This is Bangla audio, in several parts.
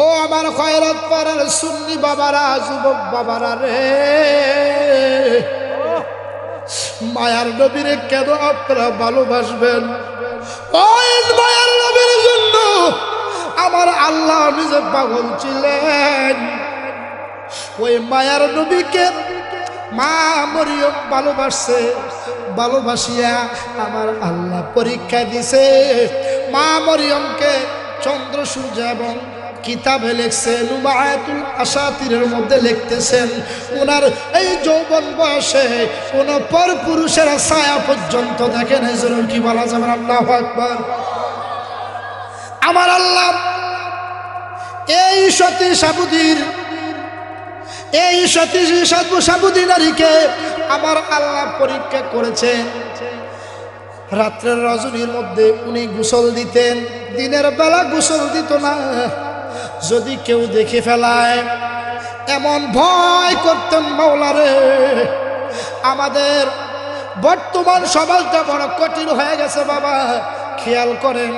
ও আমার খয়রত পাড়ার সুন্নি বাবারা, যুবক বাবারা রে। মায়ার নবীরে কেন আপনারা ভালোবাসবেন? ওই মায়ার নবীর জন্য আমার আল্লাহ নিজে পাগল ছিলেন। ওই মায়ার নবীকে মা মরিয়ম ভালোবাসছে, ভালোবাসিয়া আমার আল্লাহ পরীক্ষা দিছে। মা মরিয়মকে চন্দ্র সূর্য এবং কিতাবে লিখছে নুমায়াতুল আসাতিরের মধ্যে লিখতেছেন ওনার এই যৌবন বয়সে কোন পর পুরুষের ছায়া পর্যন্ত দেখেন এই জন্য কি বলা যাবে? আল্লাহ আকবর। আমার আল্লাহ, এই সতী সাবুদির, এই সতী সাধু সাবুদি নারীকে আমার আল্লাহ পরীক্ষা করেছেন। রাত্রের রজনীর মধ্যে উনি গোসল দিতেন, দিনের বেলা গোসল দিত না। যদি কেউ দেখে ফেলায়, এমন ভয় করতেন মাওলারে। আমাদের বর্তমান সমাজটা বড় কঠিন হয়ে গেছে বাবা, খেয়াল করেন।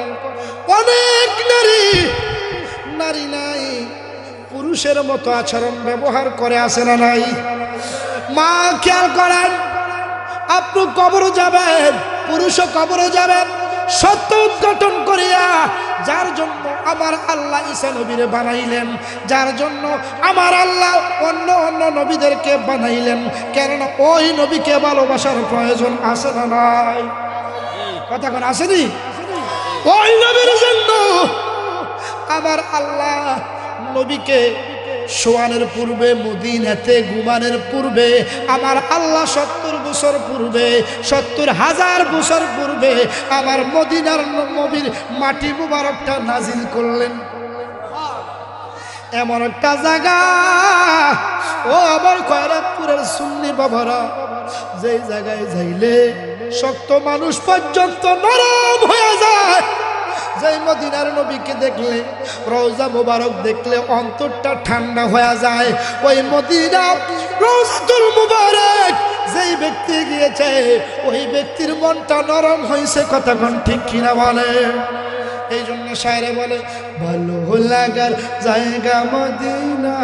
অনেক নারী নারী নাই, পুরুষের মতো আচরণ ব্যবহার করে আসে না নাই। মা, খেয়াল করেন, আপনি কবরও যাবেন, পুরুষও কবরও যাবেন, সত্য উদ্ঘাটন করিয়া যার জন্য আমার আল্লাহ ঈসা নবীরে বানাইলেন, যার জন্য আমার আল্লাহ অন্য অন্য নবীদেরকে বানাইলেন। কেননা ওই নবীকে ভালোবাসার প্রয়োজন আছে না নাই? কথা কোন আসেনি ওই নবীর জন্য আমার আল্লাহ নবীকে সোয়ানের পূর্বে, মদিনাতে গুমানের পূর্বে, আমার আল্লাহ সত্তর বছর পূর্বে, সত্তর হাজার বছর পূর্বে আমার মদিনার নবীর মাটি মুবারকটা নাজিল করলেন। এমন একটা জায়গা, ও আমার কয়রাতপুরের সুন্নি বাবারা, যেই জায়গায় যাইলে শক্ত মানুষ পর্যন্ত নরম হয়ে যায়। যেই মদিনার নবীকে দেখলে, রোজা মুবারক দেখলে অন্তরটা ঠান্ডা হয়ে যায়। ওই মদিনা রোজাতুল মুবারক যেই ব্যক্তি গিয়েছে, ওই ব্যক্তির মনটা নরম হয়েছে কতক্ষণ ঠিক কিনা বলে? এই জন্য সায়রে বলে, ভালো লাগার জায়গা মদিনা,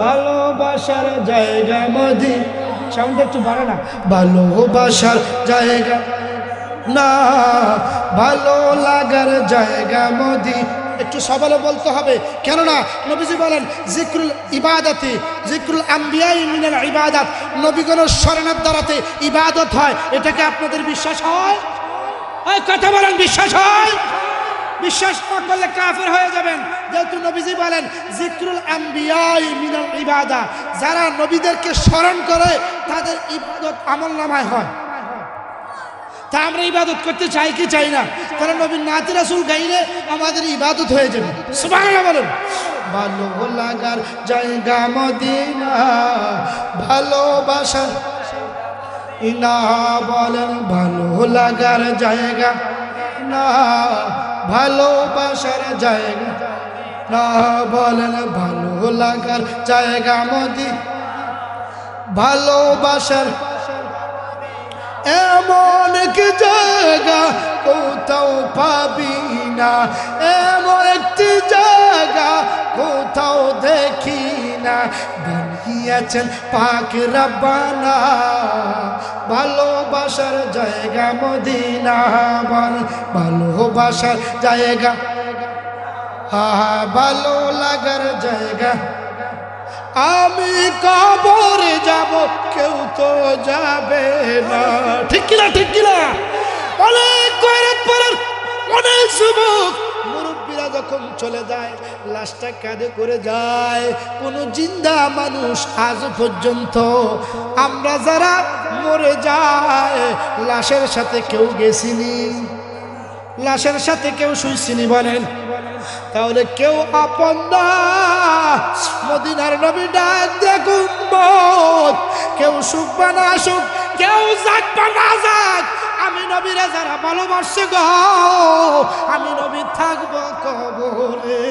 ভালোবাসার জায়গা মদিনা। সাউন্ড একটু বাড়ে না। ভালোবাসার জায়গা না, ভালো লাগার জায়গা মদি। একটু সবালে বলতে হবে। কেননা, নবীজি বলেন, জিক্রুল ইবাদতে, জিক্রুল আম্বিয়াই মিনাল ইবাদাত। নবীগণের স্মরণের দ্বারাতে ইবাদত হয়। এটাকে আপনাদের বিশ্বাস হয়? কথা বলেন, বিশ্বাস হয়? বিশ্বাস না করলে কাফের হয়ে যাবেন। যেহেতু নবীজি বলেন, জিক্রুল আম্বিয়াই মিনাল ইবাদা যারা নবীদেরকে স্মরণ করে, তাদের ইবাদত আমল নামায় হয়। তা আমরা ইবাদত করতে চাই কি চাই না? কারণ নবীন নাতি রাসুল গাইলে আমাদের ইবাদত হয়ে যাবে। সুবহানাল্লাহ বলেন। ভালো লাগার জায়গা মদিনা, ভালোবাসা। ইনা বলেন ভালো লাগার জায়গা। না ভালোবাসার জায়গা। না বলেন ভালো লাগার জায়গা মদি ভালোবাসার এমন কি জায়গা কোথাও পাবি না। এমন একটি জায়গা কোথাও দেখি না। বানিয়েছেন পাক রব্বানা, ভালোবাসার জায়গা মদিনা ভালোবাসার জায়গা হা ভালো লাগার জায়গা। আমি কবরে যাব, কেউ তো যাবে না। ঠিক কিনা ঠিক কিনা? অনেক কয়রাত পরের, অনেক যুবক, মুরব্বীরা যখন চলে যায়, লাশটা কাঁধে করে যায়, কোনো জিন্দা মানুষ আজ পর্যন্ত আমরা যারা মরে যায়, লাশের সাথে কেউ গেছিনি লাশের সাথে কেউ শুইছিনি বলেন। তাহলে কেউ আপন মদিনার নবী ডাক দেখুন কেউ সুখ বা না সুখ, কেউ যাক বা না যাক আমি নবীরা যারা ভালোবাসছে গো, আমি নবী থাকব কবরে।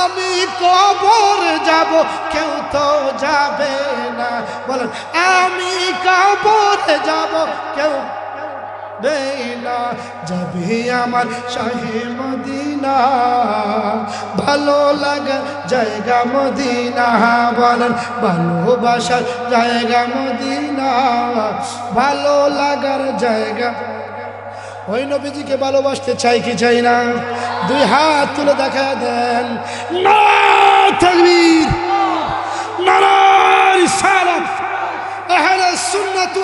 আমি কবর যাব, কেউ তো যাবে না। বলেন, আমি কবর যাব, কেউ দেনা যাবে আমার শাহে মদিনা। ভালো লাগা জায়গা মদিনা বলেন ভালোবাসার জায়গা মদিনা। ভালো লাগার জায়গা। ওই নবীজিকে ভালোবাসতে চাই কি চাই না? দুই হাত তুলে দেখা দেন। তাকবীর। নারায় রিসালাত। আহলে সুন্নাত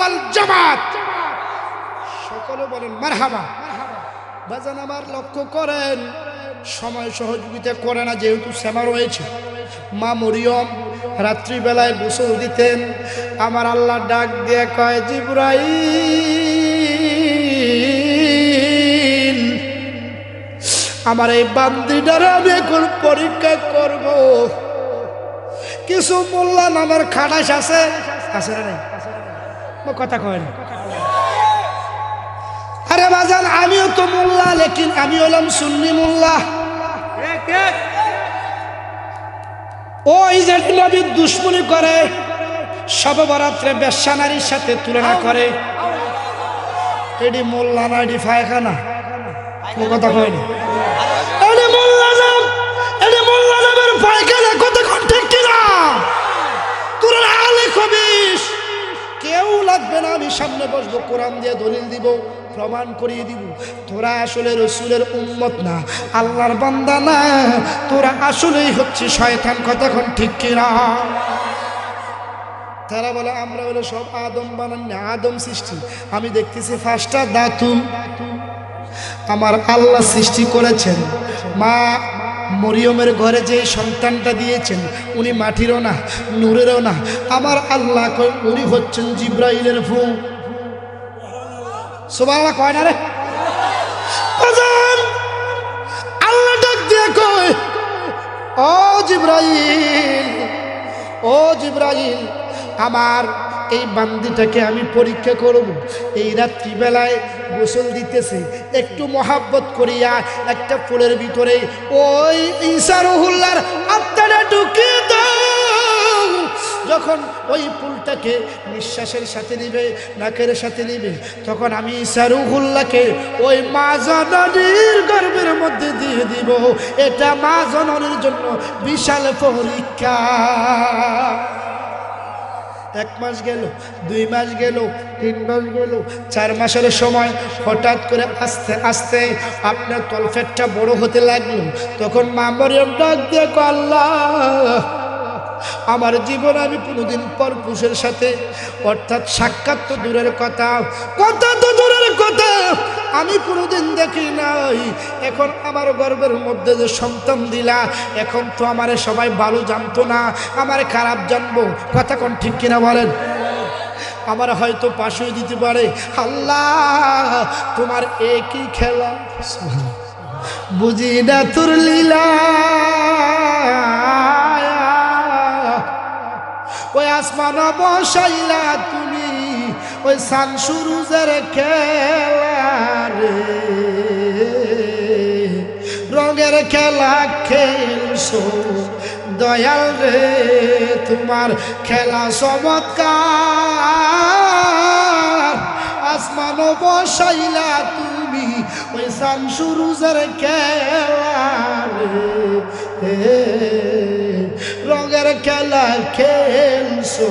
সকলে বলেন, মারহাবা। বাজান আমার লক্ষ্য করেন, সময় সহযোগিতা করে না, যেহেতু শ্যামা রয়েছে। মা মরিয়ম রাত্রিবেলায় গোসল দিতেন। আমার আল্লাহ ডাক দিয়ে কয়, জিব্রাইল, আমার এই বান্দিটারে আমি এখন পরীক্ষা করব। কিছু মোল্লা নামের খাটাস আছে? আছে কথা কয় না। আরে বাজান, আমিও তো মোল্লা, লেকিন আমি হলাম সুন্নি মোল্লা। ওই যে নবীর দুশ্মনী করে সবরাত্রে বেশ্যা নারীর সাথে তুলনা করে। এডি মোল্লা না এটি ফায়খানা। কথা কয় সামনে বসবো, কোরআন দিয়ে দলিল দিব, প্রমাণ করিয়ে দিব। তোরা আসলে রসুলের উম্মত না, আল্লাহর বান্দা না, তোরা আসলেই হচ্ছে শয়তান কতক্ষণ ঠিক কিনা তারা বলে, আমরা বলে সব আদম বানান না, আদম সৃষ্টি। আমি দেখতেছি ফার্স্টটা দাতু আমার আল্লাহ সৃষ্টি করেছেন। মা মরিয়মের ঘরে যে সন্তানটা দিয়েছেন, উনি মাটিরও না, নূরেরও না। আমার আল্লাহ উনি হচ্ছেন জিব্রাইলের ফু। সোবাল্লা কয় না রে? আল্লাহ ডাক দিয়ে কয়, ও জিব্রাইল ও জিব্রাইল, আমার এই বান্দিটাকে আমি পরীক্ষা করব। এই রাত্রিবেলায় গোসল দিতেছে, একটু মহাব্বত করিয়া একটা ফুলের ভিতরে, ওই ইসারুহুল্লার আত্মাটা দাও। যখন ওই ফুলটাকে নিঃশ্বাসের সাথে নিবে, নাকের সাথে নিবে, তখন আমি ইসারুহুল্লাহকে ওই মা জননীর গর্ভের মধ্যে দিয়ে দিব। এটা মা জননীর জন্য বিশাল পরীক্ষা। এক মাস গেল, দুই মাস গেল, তিন মাস গেল, চার মাসের সময় হঠাৎ করে আস্তে আস্তে আপনার তলফেটটা বড় হতে লাগল। তখন মা মরিয়ম ডাক দিয়ে আল্লাহ আমার জীবন আমি কোনোদিন পর পুষের সাথে, অর্থাৎ সাক্ষাৎ তো দূরের কথা কথা তো দূরের কথা, আমি কোনোদিন দেখি নাই। এখন আমার গর্বের মধ্যে যে সন্তান দিলা, এখন তো আমারে সবাই ভালো জানতো না, আমারে খারাপ জানব, কথা কোন ঠিক কিনা বলেন? আমার হয়তো পাশে দিতে পারে। আল্লাহ, তোমার একই খেলা। বুঝি না তোর লীলা। ওই আসমান বসাইলা তুমি, ওই সান সুরুজের খেলা রে রঙের খেলা খেলছো। দয়াল রে, তোমার খেলা চমৎকার। আসমান বসাইলা তুমি, ওই সান সুরুজের খেলা রে রঙের খেলা খেলছো?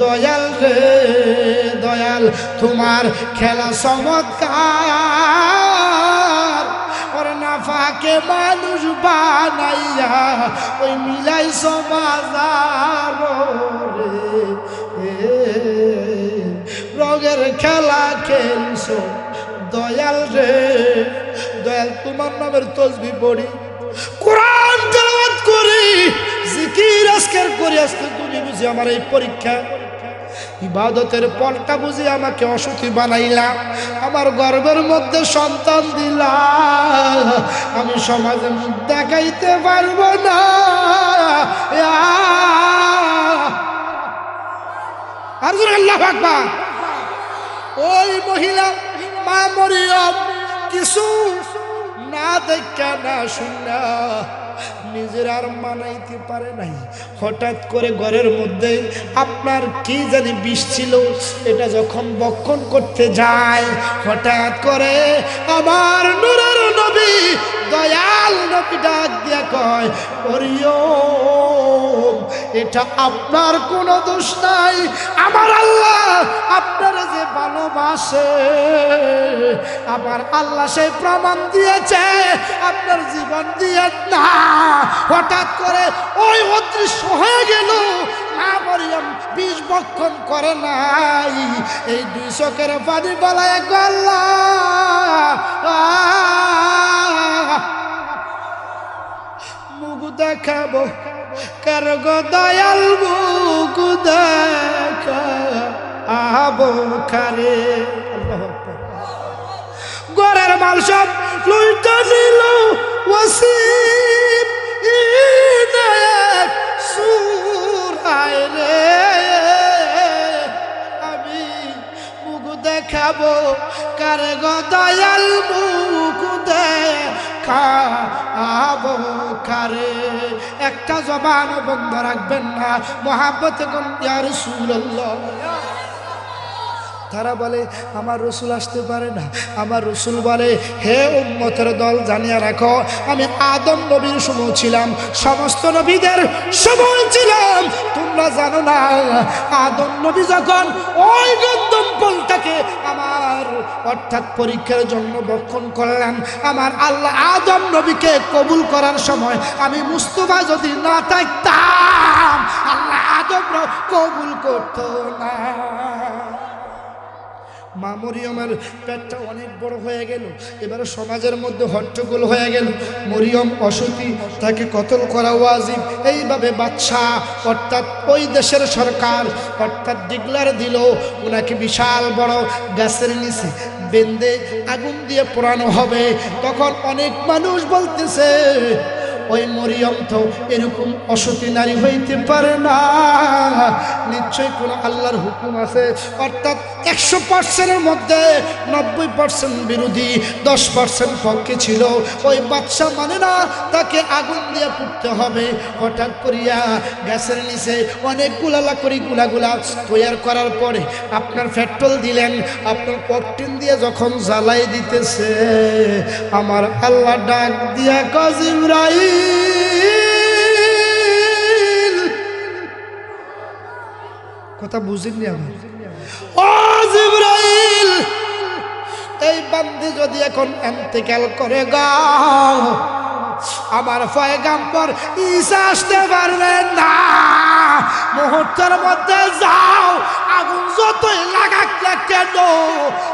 দয়াল রে দয়াল, তোমার খেলা চমৎকার। ওর নাফাকে মানুষ বানাইয়া ওই মিলাই সমাজার রে রঙের খেলা খেলছো? দয়াল রে দয়াল, তোমার নামের তসবি পড়ি। কোরআন তেলাওয়াত করি, জিকির আজকের করি আজকে আমার এই পরীক্ষা। ইবাদতের পলটা বুঝি আমাকে অসুখী বানাইলা, আমার গর্বের মধ্যে সন্তান দিলা। আমি সমাজে মুখ দেখাইতে পারব না। আর আল্লাহ আকবার। ওই মহিলা মা মরিয়ম, কিছু না দেখা না শুনা। নিজের আর মানাইতে পারে নাই। হঠাৎ করে ঘরের মধ্যে আপনার কি জানি বিষ ছিল, এটা যখন বক্ষণ করতে যায়, হঠাৎ করে আমার নুরের নবী দয়াল নবী ডাক দিয়া কয় ওরিয়ম এটা আপনার কোনো দোষ নাই। আমার আল্লাহ আপনার যে ভালোবাসে, আমার আল্লাহ সেই প্রমাণ দিয়েছে, আপনার জীবন দিয়ে না। হঠাৎ করে ওই অদৃশ্য হয়ে গেল বক্ষণ করে নাই। এই দুই চোখের পানি বলায় গল্লা মুখ দেখাবো। কার গো দয়াল মুখ দেখাবো খারে আল্লাহু আকবার। গড়ের মাল সব লুইটা নিল, ওয়াসিম ইনায়েত সুরায় রে আমি মুখ দেখাবো, কার গো দয়াল মুখ দেখাবো কারে একটা জবান বন্ধ রাখবেন না। মহাব্বত কোন ইয়ার সুল্লাহ তারা বলে, আমার রসুল আসতে পারে না। আমার রসুল বলে, হে উম্মতের দল, জানিয়ে রাখো, আমি আদম নবীর সময় ছিলাম। সমস্ত নবীদের সময় জানো না, আদম নবী যখন ওই গন্দম ফলটাকে আমার অর্থাৎ পরীক্ষার জন্য বক্ষণ করলেন, আমার আল্লাহ আদম নবীকে কবুল করার সময় আমি মুস্তফা যদি না থাকতাম, আল্লাহ আদম কবুল করতো না। মা মরিয়মের পেটটা অনেক বড় হয়ে গেল। এবারে সমাজের মধ্যে হট্টগোল হয়ে গেল। মরিয়ম অসতী, তাকে কতল করা ওয়াজিব। এইভাবে বাচ্চা অর্থাৎ ওই দেশের সরকার, অর্থাৎ ডিগলার দিল। ওনাকে বিশাল বড় গাছের নিচে বেন্দে আগুন দিয়ে পোড়ানো হবে। তখন অনেক মানুষ বলতেছে ওই মরিয়ম তো এরকম অসতী নারী হইতে পারে না। নিশ্চয়ই কোনো আল্লাহর হুকুম আছে। অর্থাৎ একশো পার্সেন্টের মধ্যে নব্বই পার্সেন্ট বিরোধী, দশ পার্সেন্ট পক্ষে ছিল। ওই বাচ্চা মানে না, তাকে আগুন দিয়ে পুড়তে হবে। হঠাৎ করিয়া গ্যাসের নিচে অনেক গুলালা করি গুলাগুলা তৈয়ার করার পরে আপনার পেট্রোল দিলেন, আপনার পকটিন দিয়ে যখন জ্বালাই দিতেছে, আমার আল্লাহ ডাক দিয়া কাজিমরাইল কথা বুঝিনি আমার। ও জিব্রাইল এই বান্দি যদি এখন এন্তেকাল করে গাও আমার পয়গাম্বর ঈসা আসতে পারবে না। মুহূর্তের মধ্যে যাও আগুন যতই লাগাক কেন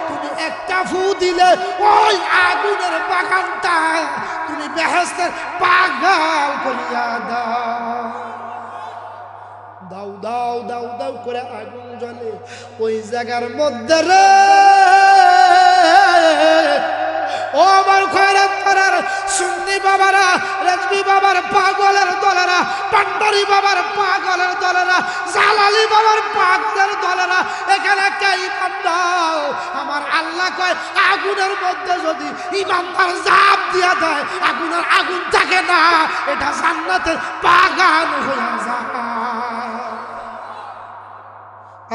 তুমি একটা ফু দিলে ওই আগুনের বাগানটা বেহেস্তের পাগল করিয়া দাও। দাও দাও দাও দাও করে আগুন জ্বলে ওই জায়গার মধ্যে রে। ও আমার খয়রাত করার সুন্নি বাবারা, রেজবি বাবার পাগলের দলেরা, পান্ডরি বাবার পাগলের দলেরা, জালালি বাবার পাগলের দলেরা, এখানে কে আল্লাহ কয়, আগুনের মধ্যে যদি ইমানদার জাপ দিয়া দেয়, আগুনের আগুন থাকে না, এটা জান্নাতের বাগান হয়ে যায়।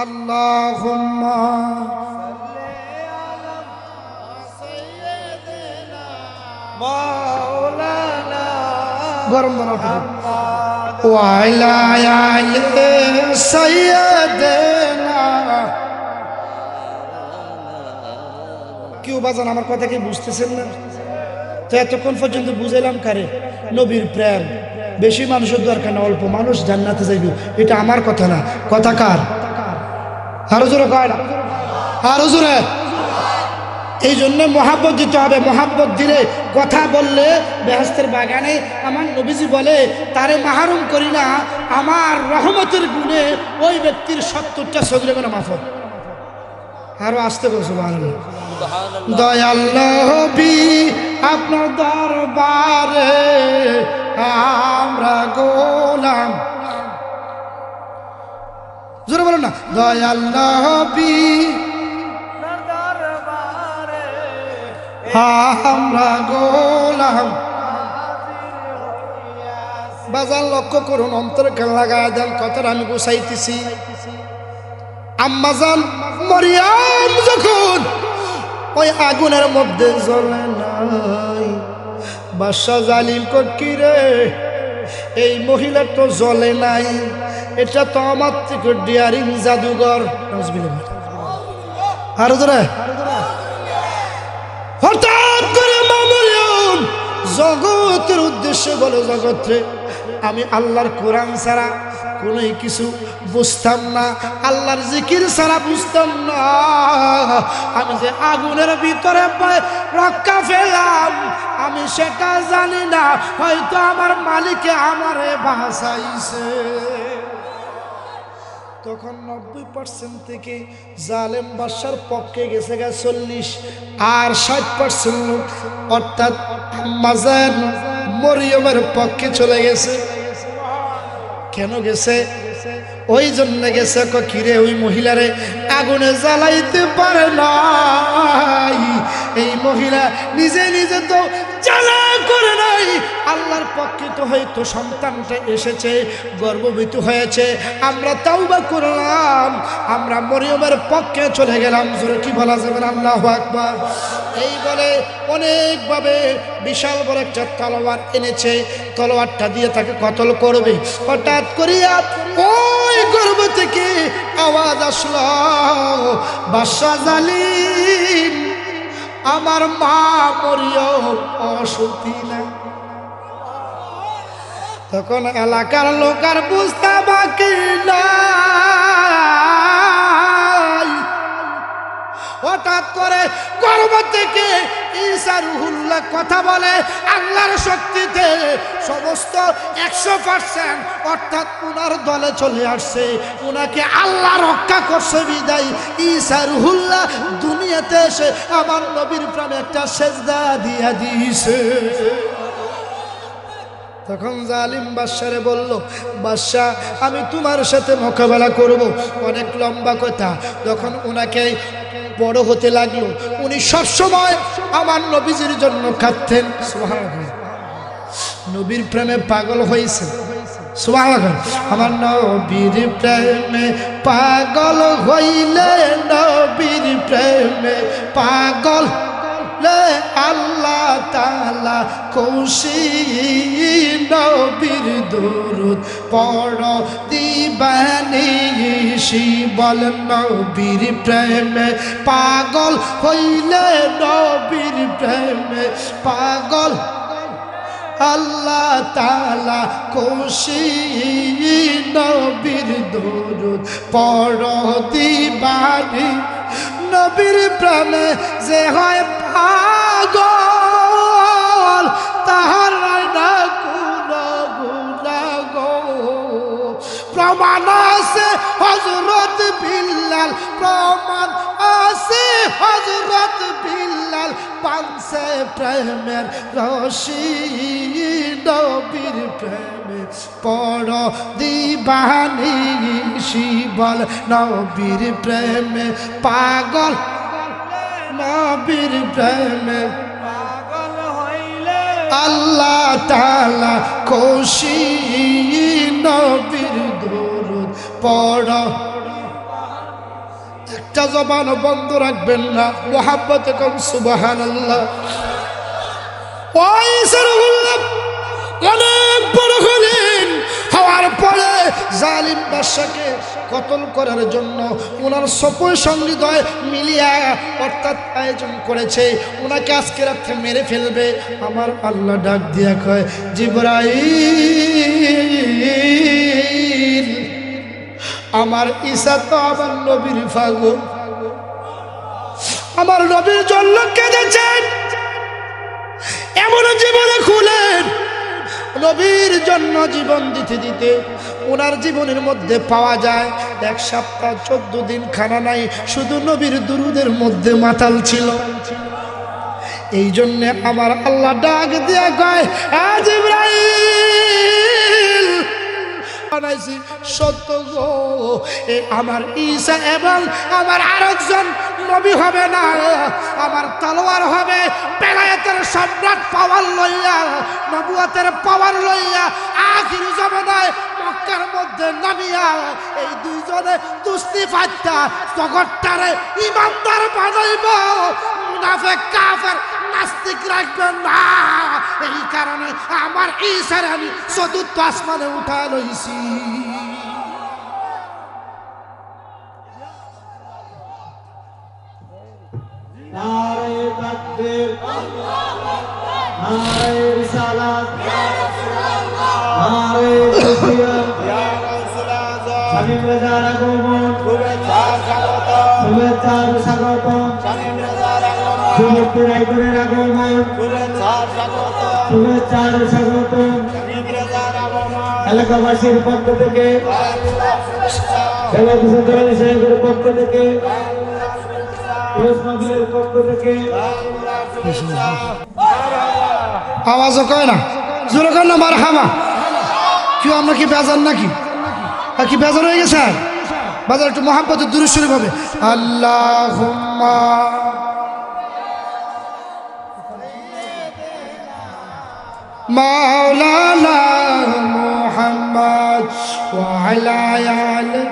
আল্লাহুম্মা গরম গরম ওয়াইলা আলে সাইয়্যিদানা। কেউ বাজান আমার কথা কি বুঝতেছেন না? তো এতক্ষণ পর্যন্ত বুঝাইলাম কারে? নবীর প্রেম। বেশি মানুষের দরকার না অল্প মানুষ জান্নাতে যাইব। এটা আমার কথা না। কথা কার? আরও জোরে কয় না? আরও জোরে। এই জন্য মহাব্বত দিতে হবে মহাব্বত দিলে কথা বললে বেহস্তের বাগানে আমার নবীজি বলে তারে মাহারুম করি না আমার রহমতের গুণে ওই ব্যক্তির সত্তরটা সগরে করে মাফত। আরও আসতে বলছো বাংলা দয়াল নবী আপনার দরবারে আমরা গোলাম। জোরে বলুন না দয়াল নবী আমরা গোলাম। বাজার লক্ষ্য করুন অন্তরকে লাগায় দেন, কথাটা আমি গুছাইতেছি আম্মাজান মরিয়াম যখন ওই আগুনের মধ্যে জ্বলে নাই, বাদশা জালিম কি এই মহিলা তো জ্বলে নাই, এটা তো আমার থেকে ডিয়ারিং জাদুঘর। আরও ধরে জগতের উদ্দেশ্যে বলে, জগৎরে, আমি আল্লাহর কোরআন ছাড়া কোনো কিছু বুঝতাম না, আল্লাহর জিকির ছাড়া বুঝতাম না। আমি যে আগুনের ভিতরে রক্ষা পেলাম, আমি সেটা জানি না, হয়তো আমার মালিকে আমারে বাঁচাইছে। তখন নব্বই পার্সেন্ট থেকে জালেম বাসার পক্ষে গেছে গা চল্লিশ। আর ষাট পার্সেন্ট অর্থাৎ মাজার মরিয়মের পক্ষে চলে গেছে। কেন গেছে? ওই জন্য গেছে কিরে ওই মহিলারে আগুনে জ্বালাইতে পারে নাই। এই মহিলা নিজে নিজে তো জ্বালা করে নাই। আল্লাহর পক্ষে তো হয়তো সন্তানটা এসেছে গর্ভবতী হয়েছে। আমরা তাওবা করলাম, আমরা মরিয়মের পক্ষে চলে গেলাম। জোরে কি বলা যাবে? আল্লাহ আকবার। এই বলে অনেকভাবে বিশাল বড় একটা তলোয়ার এনেছে। তলোয়ারটা দিয়ে তাকে কতল করবে? হঠাৎ করিয়া ওই গর্ব থেকে আওয়াজ আসলো। বাদশা জালিম, আমার মা না তখন এলাকার লোক আর বুঝতে বাকি হঠাৎ করে কথা বলে, আল্লাহর সমস্ত একশো পার্সেন্ট অর্থাৎ দলে চলে আসছে। উনাকে দুনিয়াতে এসে আমার নবীর প্রাণে একটা সেজদা দিয়া দিয়েছে। তখন জালিম বাদশারে বলল বাদশাহ আমি তোমার সাথে মোকাবেলা করব। অনেক লম্বা কথা। তখন ওনাকে বড় হতে লাগল উনি সবসময় আমার নবীজির জন্য কাঁদতেন। নবীর প্রেমে পাগল হয়েছে। আমার নবীর প্রেমে পাগল হইলে নবীর প্রেমে পাগল লে আল্লাহ তালা খুশি, নবীর দুরুদ পড়। দিবানি বল নবীর প্রেমে। পাগল হইলে নবীর প্রেমে। পাগল আল্লাহ তালা খুশি, নবীর দরুদ পড়। দিবানি নবীর প্রেমে যে হয় পাগল, তাহার না কোন গুণা গো প্রমাণ আছে হজরত বিল্লাল, প্রমাণ আছে হজরত বিল্লাল। পানসে প্রেমের রশি, নবীর প্রেমে পড় দিবানি শিবল, নবীর প্রেমে পাগল, নবীর প্রেমে পাগল হইলে আল্লাহ তালা খুশি, নবীর দরুদ পড়। একটা জবান বন্ধ রাখবেন না। মোহাম্মত কম সুবাহান অনেক বড় হলেন। হওয়ার পরে জালিম বাদশাকে কতল করার জন্য ওনার সপয় সঙ্গীদয় মিলিয়া অর্থাৎ আয়োজন করেছে। ওনাকে আজকে রাত্রে মেরে ফেলবে। আমার আল্লাহ ডাক দিয়া কয়, জিবরাইল আমার ঈশা তো আমার নবীর ফাগু আমার নবীর জন্য কেঁদেছেন। এমন জীবনে খুলেন। নবীর জন্য জীবন দিতে দিতে ওনার জীবনের মধ্যে পাওয়া যায় এক সপ্তাহ, চোদ্দ দিন খানা নাই, শুধু নবীর দুরুদের মধ্যে মাতাল ছিল। এই জন্যে আমার আল্লাহ ডাক দিয়া কয় আজ ইব্রাহিম বানাইছি। সত্য গো, এ আমার ঈসা এবং আমার আরেকজন নবী হবে না, আমার তলোয়ার হবে বেলায়েতের সম্রাট পাওয়ার লইয়া, নবুয়াতের পাওয়ার লইয়া, আখির জমানায় মক্কার মধ্যে নামিয়া, এই দুইজনে দুস্তি ফাইটা জগৎটারে ইমানদার বানাইব। মুনাফেক কাফের নাস্তিক রাখবেন না। এই কারণে আমার ঈশারে আমি চতুর্থ আসমানে উঠা লইছি। স্বাগত শুভেচ্ছার স্বাগত। এলাকাবাসীর পক্ষ থেকে সাহেবের পক্ষ থেকে পক্ষ থেকে। আওয়াজও কয় না? জোরে কয় না মার হামা কেউ আমরা কি বেজান নাকি? কি বেজান হয়ে গেছে? বাজার একটু মহাব্বত দূরেশ্বরী ভাবে আল্লাহ আলি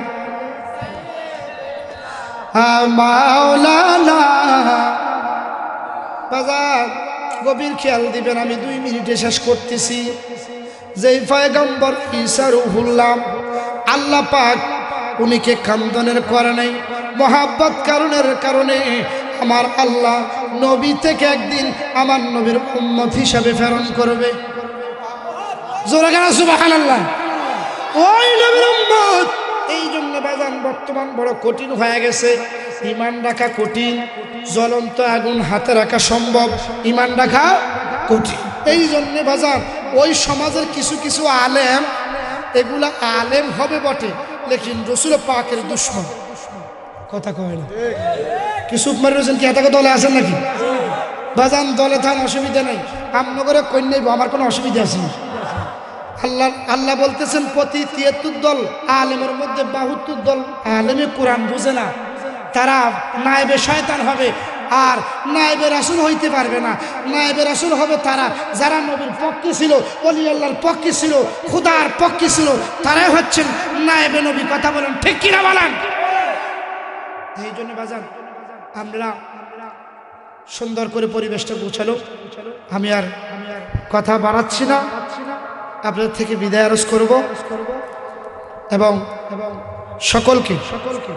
মাওলানা। বাজার, গভীর খেয়াল দিবেন, আমি দুই মিনিটে শেষ করতেছি। যেই পয়গম্বর ঈশার হুল্লাম আল্লাহ পাক উনিকে খান্দনের করে নাই মহাব্বত কারণের কারণে আমার আল্লাহ নবী থেকে একদিন আমার নবীর উম্মত হিসাবে প্রেরণ করবে। জোরে সুবাহান আল্লাহ ওই এই জন্য বাজান বর্তমান বড় কঠিন হয়ে গেছে। ইমান রাখা কঠিন। জ্বলন্ত আগুন হাতে রাখা সম্ভব। ইমান রাখা কঠিন। এই জন্যে বাজান ওই সমাজের কিছু কিছু আলেম, এগুলা আলেম হবে বটে, লেকিন রসুল পাকের দুশ্মন। কথা কয় না। কিছু মারি কি এত দলে আছেন নাকি? বাজান, দলে থান, অসুবিধা নেই। আমনগরে কন্যাই আমার কোনো অসুবিধা আছে। আল্লাহ আল্লাহ বলতেছেন, প্রতি তিয়াত্তর দল আলেমের মধ্যে বাহাত্তর দল আলেমে কোরআন বুঝে না। তারা নায়েবে শয়তান হবে, আর নায়েবে রাসুল হইতে পারবে না। নায়েবে রাসুল হবে তারা, যারা নবীর পক্ষে ছিল অলি আল্লাহর পক্ষে ছিল, খুদার পক্ষে ছিল, তারাই হচ্ছেন নায়েবে নবী। কথা বলেন, ঠিক কিনা বলেন? এই জন্য বাজান, আমরা সুন্দর করে পরিবেশটা গুছালো। আমি আর কথা বাড়াচ্ছি না। আপনাদের থেকে বিদায় আরজ করব। এবং সকলকে সকলকে